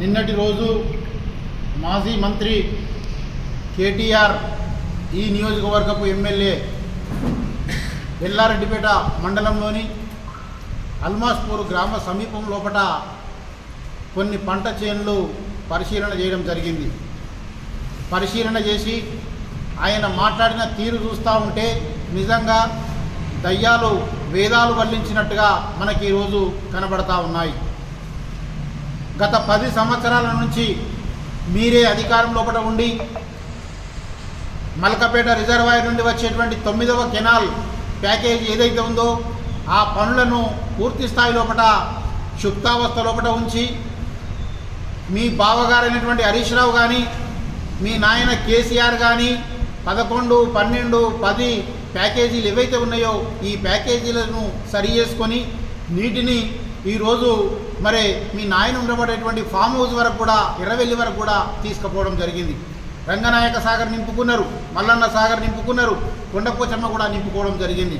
నిన్నటి రోజు మాజీ మంత్రి కేటీఆర్ ఈ నియోజకవర్గపు ఎమ్మెల్యే ఎల్లారెడ్డిపేట మండలంలోని అల్మాస్పూర్ గ్రామ సమీపం లోపట కొన్ని పంట చేనులు పరిశీలన చేయడం జరిగింది. పరిశీలన చేసి ఆయన మాట్లాడిన తీరు చూస్తూ ఉంటే నిజంగా దయ్యాలు వేదాలు వల్లించినట్టుగా మనకి ఈరోజు కనబడతా ఉన్నాయి. గత పది సంవత్సరాల నుంచి మీరే అధికారం లోపల ఉండి మలకపేట రిజర్వాయర్ నుండి వచ్చేటువంటి తొమ్మిదవ కెనాల్ ప్యాకేజ్ ఏదైతే ఉందో ఆ పనులను పూర్తి స్థాయి లోపల క్షుప్తావస్థ లోపల ఉంచి మీ బావగారైనటువంటి హరీష్ రావు కానీ మీ నాయన కేసీఆర్ కానీ పదకొండు పన్నెండు పది ప్యాకేజీలు ఏవైతే ఉన్నాయో ఈ ప్యాకేజీలను సరి చేసుకొని నీటిని ఈరోజు మరి మీ నాయన ఉండబడేటువంటి ఫామ్ హౌస్ వరకు కూడా ఇరవెల్లి వరకు కూడా తీసుకుపోవడం జరిగింది. రంగనాయక సాగర్ నింపుకున్నారు మల్లన్న సాగర్ నింపుకున్నారు కొండపోచమ్మ కూడా నింపుకోవడం జరిగింది.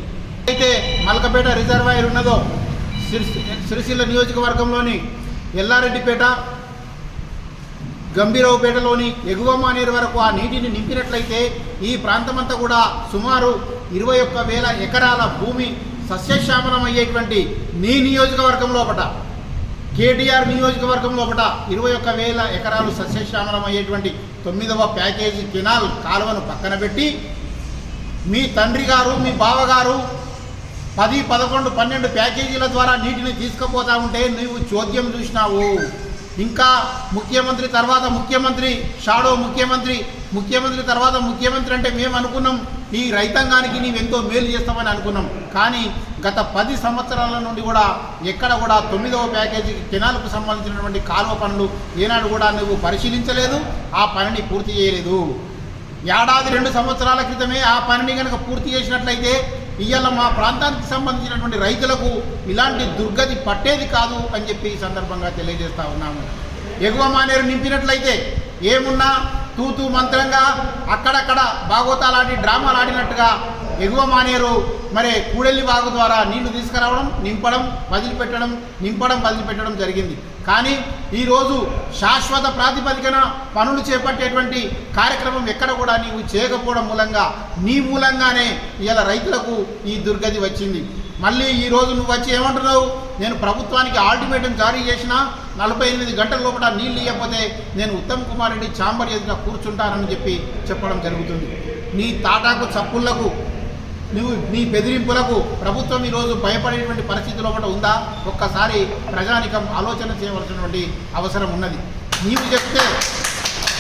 అయితే మల్కపేట రిజర్వాయర్ ఉన్నదో సిరిసిల్ల నియోజకవర్గంలోని ఎల్లారెడ్డిపేట గంభీరావుపేటలోని ఎగువ మానేరు వరకు ఆ నీటిని నింపినట్లయితే ఈ ప్రాంతమంతా కూడా సుమారు ఇరవై ఒక్క వేల ఎకరాల భూమి సస్యశ్యామలం అయ్యేటువంటి నీ నియోజకవర్గం లోపట కేటీఆర్ నియోజకవర్గం లోపట ఇరవై ఒక్క వేల ఎకరాలు సస్యశ్యామలం అయ్యేటువంటి తొమ్మిదవ ప్యాకేజీ కెనాల్ కాలువను పక్కన పెట్టి మీ తండ్రి గారు మీ బావగారు పది పదకొండు పన్నెండు ప్యాకేజీల ద్వారా నీటిని తీసుకుపోతా ఉంటే నువ్వు చోద్యం చూసినావు. ఇంకా ముఖ్యమంత్రి తర్వాత ముఖ్యమంత్రి షాడో ముఖ్యమంత్రి ముఖ్యమంత్రి తర్వాత ముఖ్యమంత్రి అంటే మేము అనుకున్నాం ఈ రైతాంగానికి నీవెంతో మేలు చేస్తామని అనుకున్నాం. కానీ గత పది సంవత్సరాల నుండి కూడా ఎక్కడ కూడా తొమ్మిదవ ప్యాకేజీ కెనాల్కు సంబంధించినటువంటి కాలువ పనులు ఏనాడు కూడా నువ్వు పరిశీలించలేదు ఆ పనిని పూర్తి చేయలేదు. ఏడాది రెండు సంవత్సరాల క్రితమే ఆ పనిని కనుక పూర్తి చేసినట్లయితే ఇవాళ మా ప్రాంతానికి సంబంధించినటువంటి రైతులకు ఇలాంటి దుర్గతి పట్టేది కాదు అని చెప్పి ఈ సందర్భంగా తెలియజేస్తా ఉన్నాము. ఎగువ మానేరు నింపినట్లయితే ఏమున్నా తూతూ మంత్రంగా అక్కడక్కడ బాగోతాలాడి డ్రామాలు ఆడినట్టుగా ఎగువ మానేరు మరి కూడెల్లి వాగు ద్వారా నీళ్ళు తీసుకురావడం నింపడం వదిలిపెట్టడం నింపడం వదిలిపెట్టడం జరిగింది. కానీ ఈరోజు శాశ్వత ప్రాతిపదికన పనులు చేపట్టేటువంటి కార్యక్రమం ఎక్కడ కూడా నీవు చేయకపోవడం మూలంగా నీ మూలంగానే ఇలా రైతులకు ఈ దుర్గతి వచ్చింది. మళ్ళీ ఈ రోజు నువ్వు వచ్చి ఏమంటున్నావు? నేను ప్రభుత్వానికి ఆల్టిమేటం జారీ చేసిన నలభై ఎనిమిది గంటల లోపల నీళ్ళు ఇవ్వకపోతే నేను ఉత్తమ్ కుమార్ రెడ్డి చాంబర్ ఎదుట కూర్చుంటానని చెప్పి చెప్పడం జరుగుతుంది. నీ తాటాకు చప్పుళ్ళకు నువ్వు నీ బెదిరింపులకు ప్రభుత్వం ఈరోజు భయపడేటువంటి పరిస్థితిలో ఒకటి ఉందా? ఒక్కసారి ప్రజానికం ఆలోచన చేయవలసినటువంటి అవసరం ఉన్నది. నీవు చెప్తే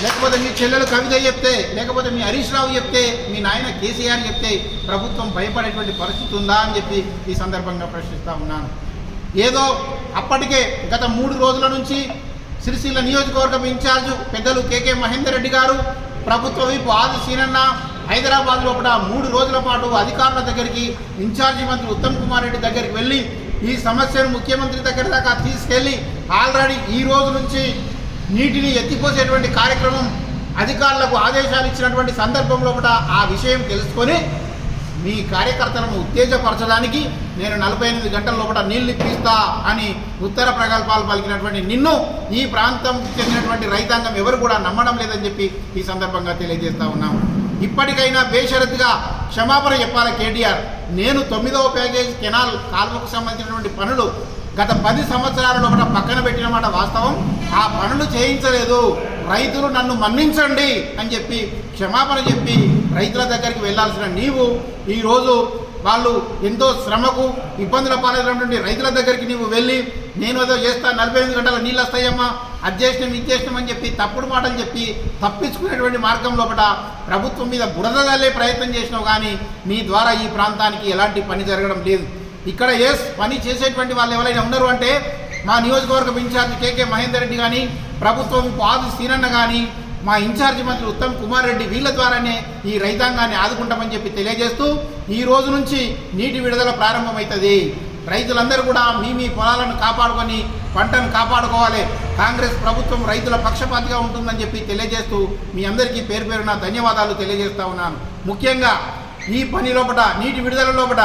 లేకపోతే మీ చెల్లెలు కవిత చెప్తే లేకపోతే మీ హరీష్ రావు చెప్తే మీ నాయన కేసీఆర్ చెప్తే ప్రభుత్వం భయపడేటువంటి పరిస్థితి ఉందా అని చెప్పి ఈ సందర్భంగా ప్రశ్నిస్తూ ఉన్నాను. ఏదో అప్పటికే గత మూడు రోజుల నుంచి సిరిసిల్ల నియోజకవర్గం ఇన్ఛార్జ్ పెద్దలు కేకే మహేందర్ రెడ్డి గారు ప్రభుత్వ వైపు ఆది సీనన్న హైదరాబాద్ లోపల మూడు రోజుల పాటు అధికారుల దగ్గరికి ఇన్ఛార్జి మంత్రి ఉత్తమ్ కుమార్ రెడ్డి దగ్గరికి వెళ్ళి ఈ సమస్యను ముఖ్యమంత్రి దగ్గర దాకా తీసుకెళ్ళి ఆల్రెడీ ఈ రోజు నుంచి నీటిని ఎత్తిపోసేటువంటి కార్యక్రమం అధికారులకు ఆదేశాలు ఇచ్చినటువంటి సందర్భంలో కూడా ఆ విషయం తెలుసుకొని మీ కార్యకర్తలను ఉత్తేజపరచడానికి నేను నలభై ఎనిమిది గంటల లోపల నీళ్ళు ఇప్పిస్తా అని ఉత్తర ప్రగల్భాలు పలికినటువంటి నిన్ను ఈ ప్రాంతం చెందినటువంటి రైతాంగం ఎవరు కూడా నమ్మడం లేదని చెప్పి ఈ సందర్భంగా తెలియజేస్తా ఉన్నాము. ఇప్పటికైనా బేషరతుగా క్షమాపణ చెప్పాలి కేటీఆర్. నేను తొమ్మిదవ ప్యాకేజ్ కెనాల్ కాల్వకు సంబంధించినటువంటి పనులు గత పది సంవత్సరాల లోపల పక్కన పెట్టిన మాట వాస్తవం. ఆ పనులు చేయించలేదు. రైతులు నన్ను మన్నించండి అని చెప్పి క్షమాపణ చెప్పి రైతుల దగ్గరికి వెళ్ళాల్సిన నీవు ఈరోజు వాళ్ళు ఎంతో శ్రమకు ఇబ్బందుల పాలైనటువంటి రైతుల దగ్గరికి నీవు వెళ్ళి నేను ఏదో చేస్తా నలభై ఎనిమిది గంటల నీళ్ళు వస్తాయమ్మా అది చేసినాం ఇది చేసినాం అని చెప్పి తప్పుడు మాటలు చెప్పి తప్పించుకునేటువంటి మార్గం లోపల ప్రభుత్వం మీద బురద తల్లే ప్రయత్నం చేసినావు కానీ నీ ద్వారా ఈ ప్రాంతానికి ఎలాంటి పని జరగడం లేదు. ఇక్కడ ఏ పని చేసేటువంటి వాళ్ళు ఎవరైనా ఉన్నారు అంటే మా నియోజకవర్గం ఇన్ఛార్జ్ కేకే మహేందర్ రెడ్డి కానీ ప్రభుత్వం పాదు సీనన్న కానీ మా ఇన్ఛార్జి మంత్రి ఉత్తమ్ కుమార్ రెడ్డి వీళ్ళ ద్వారానే ఈ రైతాంగాన్ని ఆదుకుంటామని చెప్పి తెలియజేస్తూ ఈ రోజు నుంచి నీటి విడుదల ప్రారంభమవుతుంది. రైతులందరూ కూడా మీ మీ పొలాలను కాపాడుకొని పంటను కాపాడుకోవాలి. కాంగ్రెస్ ప్రభుత్వం రైతుల పక్షపాతిగా ఉంటుందని చెప్పి తెలియజేస్తూ మీ అందరికీ పేరు పేరున ధన్యవాదాలు తెలియజేస్తా ఉన్నాను. ముఖ్యంగా ఈ పని లోపట నీటి విడుదల లోపట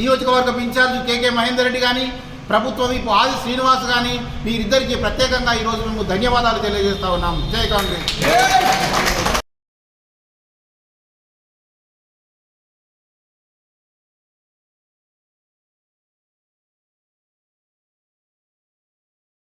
నియోజకవర్గం ఇన్ఛార్జ్ కేకే మహేందర్ రెడ్డి కానీ ప్రభుత్వం వైపు ఆది శ్రీనివాస్ కానీ మీరిద్దరికీ ప్రత్యేకంగా ఈరోజు మేము ధన్యవాదాలు తెలియజేస్తా ఉన్నాం జై కాంగ్రెస్.